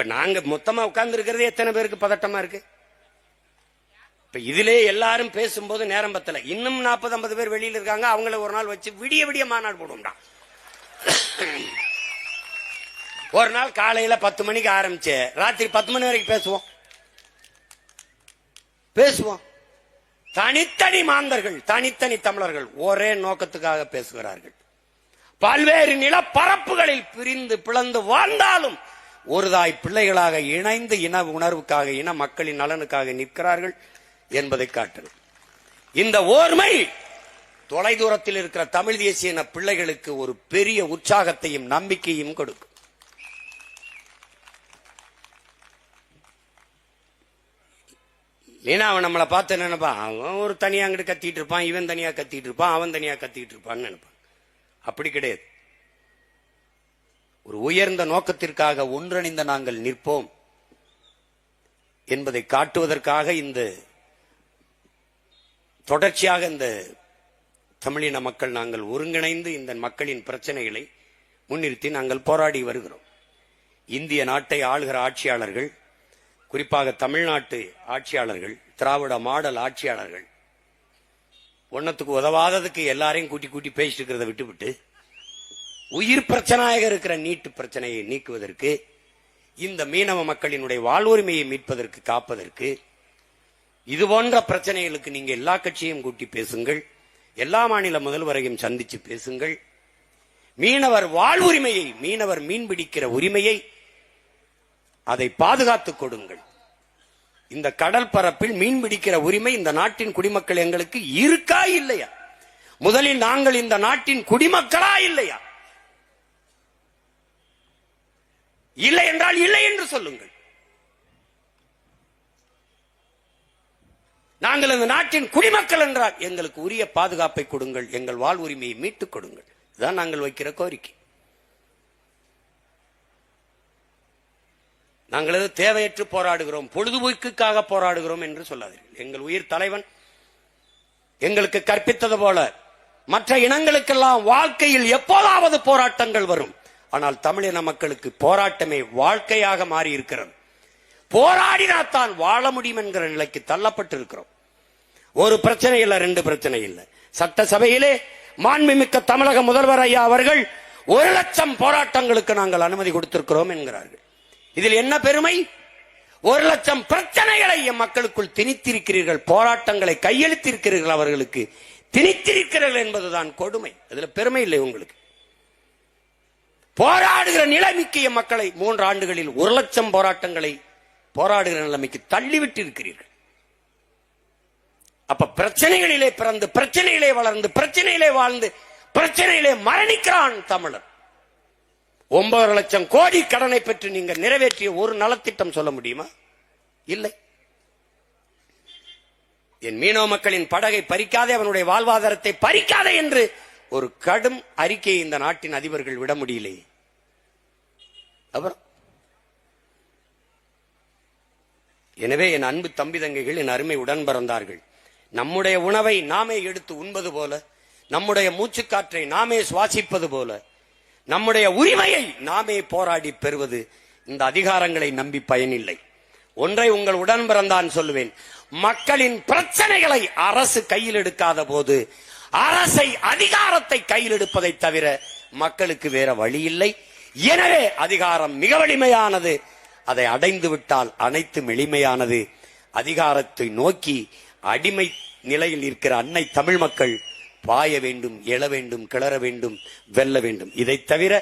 இப்ப நாங்க மொத்தமா உட்கார்ந்து இருக்கிறது எத்தனை பேருக்கு பதட்டமா இருக்கு? இப்ப இதிலே எல்லாரும் பேசும்போது நேரம் பத்தல. இன்னும் நாற்பது ஐம்பது பேர் வெளியில இருக்காங்க. அவங்கள ஒரு நாள் வச்சு விடிய விடிய மாநாடு போடுவோம்டா. ஒரு நாள் காலையில பத்து மணிக்கு ஆரம்பிச்சு ராத்திரி பத்து மணி வரைக்கும் பேசுவோம். பேசுவோம். தனித்தனி மாந்தர்கள் தனித்தனி தமிழர்கள் ஒரே நோக்கத்துக்காக பேசுகிறார்கள். பல்வேறு நிலப்பரப்புகளில் பிரிந்து பிளந்து வாழ்ந்தாலும் ஒரு தாய் பிள்ளைகளாக இணைந்து இன உணர்வுக்காக இன மக்களின் நலனுக்காக நிற்கிறார்கள் என்பதை காட்டணும் இந்த ஓர்மை தொலைதூரத்தில் இருக்கிற தமிழ் தேசிய இன பிள்ளைகளுக்கு ஒரு பெரிய உற்சாகத்தையும் நம்பிக்கையும் கொடுக்கும். ஏன்னா அவன் நம்மளை பார்த்து நினைப்பான்? அவன் ஒரு தனியாக அங்கிட்டு கத்திட்டு இருப்பான் இவன் தனியா கத்திட்டு இருப்பான் அவன் தனியா கத்திட்டு இருப்பான்னு நினைப்பான். அப்படி கிடையாது. ஒரு உயர்ந்த நோக்கத்திற்காக ஒன்றிணைந்த நாங்கள் நிற்போம் என்பதை காட்டுவதற்காக இந்த தொடர்ச்சியாக இந்த தமிழின மக்கள் நாங்கள் ஒருங்கிணைந்து இந்த மக்களின் பிரச்சனைகளை முன்னிறுத்தி நாங்கள் போராடி வருகிறோம். இந்திய நாட்டை ஆளுகிற ஆட்சியாளர்கள் குறிப்பாக தமிழ்நாட்டு ஆட்சியாளர்கள் திராவிட மாடல் ஆட்சியாளர்கள் ஒன்னத்துக்கு உதவாததுக்கு எல்லாரையும் கூட்டி கூட்டி பேசிட்டு இருக்கிறத விட்டுவிட்டு உயிர் பிரச்சனையாக இருக்கிற நீட்டு பிரச்சனையை நீக்குவதற்கு இந்த மீனவ மக்களினுடைய வாழ்வுரிமையை மீட்பதற்கு காப்பதற்கு இது போன்ற பிரச்சனைகளுக்கு நீங்க எல்லா கட்சியும் கூட்டி பேசுங்கள் எல்லா மாநில முதல்வரையும் சந்திச்சு பேசுங்கள். மீனவர் வாழ்வுரிமையை மீனவர் மீன் பிடிக்கிற உரிமையை அதை பாதுகாத்துக் கொடுங்கள். இந்த கடல் பரப்பில் மீன் பிடிக்கிற உரிமை இந்த நாட்டின் குடிமக்கள் எங்களுக்கு இருக்கா இல்லையா? முதலில் நாங்கள் இந்த நாட்டின் குடிமக்களா இல்லையா? இல்லை என்றால் இல்லை என்று சொல்லுங்கள். நாங்கள் இந்த நாட்டின் குடிமக்கள் என்றால் எங்களுக்கு உரிய பாதுகாப்பை கொடுங்கள் எங்கள் வாழ் உரிமையை மீட்டுக் கொடுங்கள். இதுதான் நாங்கள் வைக்கிற கோரிக்கை. நாங்கள் எது தேவையற்று போராடுகிறோம் பொழுதுபோக்குக்காக போராடுகிறோம் என்று சொல்லாதீர்கள். எங்கள் உயிர் தலைவன் எங்களுக்கு கற்பித்தது போல மற்ற இனங்களுக்கெல்லாம் வாழ்க்கையில் எப்போதாவது போராட்டங்கள் வரும். ஆனால் தமிழின மக்களுக்கு போராட்டமே வாழ்க்கையாக மாறி இருக்கிறது போராடினாத்தான் வாழ முடியும் என்கிற நிலைக்கு தள்ளப்பட்டிருக்கிறோம். ஒரு பிரச்சனை இல்லை ரெண்டு பிரச்சனை இல்லை. சட்டசபையிலே மாண்புமிக்க தமிழக முதல்வர் ஐயா அவர்கள் ஒரு லட்சம் போராட்டங்களுக்கு நாங்கள் அனுமதி கொடுத்திருக்கிறோம் என்கிறார்கள். இதில் என்ன பெருமை? ஒரு லட்சம் பிரச்சனைகளை மக்களுக்குள் திணித்திருக்கிறீர்கள் போராட்டங்களை கையெழுத்திருக்கிறீர்கள் அவர்களுக்கு. திணித்திருக்கிறீர்கள் என்பதுதான் கொடுமை. இதுல பெருமை இல்லை உங்களுக்கு. போராடுகிற நிலைமைக்கு மக்களை மூன்று ஆண்டுகளில் ஒரு லட்சம் போராட்டங்களை போராடுகிற நிலைமைக்கு தள்ளிவிட்டு இருக்கிறீர்கள். அப்ப பிரச்சனைகளிலே பிறந்து பிரச்சனையிலே வளர்ந்து பிரச்சனையிலே வாழ்ந்து பிரச்சனையிலே மரணிக்கிறான் தமிழர். ஒன்பது லட்சம் கோடி கடனை பெற்று நீங்க நிறைவேற்றிய ஒரு நலத்திட்டம் சொல்ல முடியுமா? இல்லை. என் மீனவ மக்களின் படகை பறிக்காதே அவனுடைய வாழ்வாதாரத்தை பறிக்காதே என்று ஒரு கடும் அறிக்கையை இந்த நாட்டின் அதிபர்கள் விட முடியலை. அப்புறம் எனவே என் அன்பு தம்பி தங்கைகள் என் அருமை உடன் பிறந்தார்கள் நம்முடைய உணவை நாமே எடுத்து உண்பது போல நம்முடைய மூச்சுக்காற்றை நாமே சுவாசிப்பது போல நம்முடைய உரிமையை நாமே போராடி பெறுவது இந்த அதிகாரங்களை நம்பி பயனில்லை. ஒன்றை உங்கள் உடன் பிறந்தான் சொல்லுவேன். மக்களின் பிரச்சனைகளை அரசு கையில் எடுக்காத போது அரசை அதிகாரத்தை கையில் எடுப்பதை தவிர மக்களுக்கு வேற வழி இல்லை. எனவே அதிகாரம் மிக வலிமையானது. அதை அடைந்து விட்டால் அனைத்தும் எளிமையானது. அதிகாரத்தை நோக்கி அடிமை நிலையில் இருக்கிற அன்னை தமிழ் மக்கள் பாய வேண்டும் எழ வேண்டும் கிளற வேண்டும் வெல்ல வேண்டும். இதை தவிர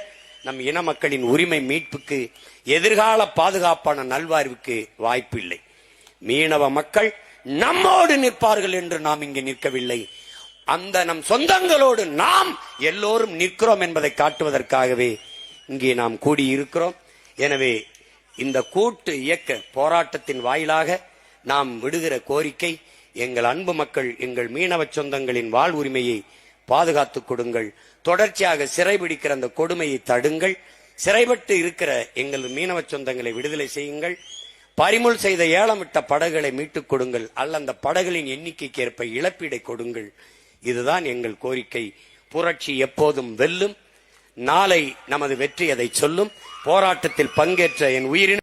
நம் இன மக்களின் உரிமை மீட்புக்கு எதிர்கால பாதுகாப்பான நல்வாழ்வுக்கு வாய்ப்பு இல்லை மீனவ மக்கள் நம்மோடு நிற்பார்கள் என்று நாம் இங்கே நிற்கவில்லை. அந்த நம் சொந்தங்களோடு நாம் எல்லோரும் நிற்கிறோம் என்பதை காட்டுவதற்காகவே இங்கே நாம் கூடியிருக்கிறோம். எனவே இந்த கூட்டு இயக்க போராட்டத்தின் வாயிலாக நாம் விடுகிற கோரிக்கை எங்கள் அன்பு மக்கள் எங்கள் மீனவ சொந்தங்களின் வாழ் உரிமையை பாதுகாத்துக் கொடுங்கள். தொடர்ச்சியாக சிறைபிடிக்கிற அந்த கொடுமையை தடுங்கள். சிறைப்பட்டு இருக்கிற எங்கள் மீனவ சொந்தங்களை விடுதலை செய்யுங்கள். பறிமுள் செய்த ஏலமிட்ட படகுகளை மீட்டுக் கொடுங்கள். அல்ல அந்த படகுகளின் எண்ணிக்கைக்கு ஏற்ப இழப்பீடை கொடுங்கள். இதுதான் எங்கள் கோரிக்கை. புரட்சி எப்போதும் வெல்லும். நாளை நமது வெற்றி அதை சொல்லும். போராட்டத்தில் பங்கேற்ற என் உயிரின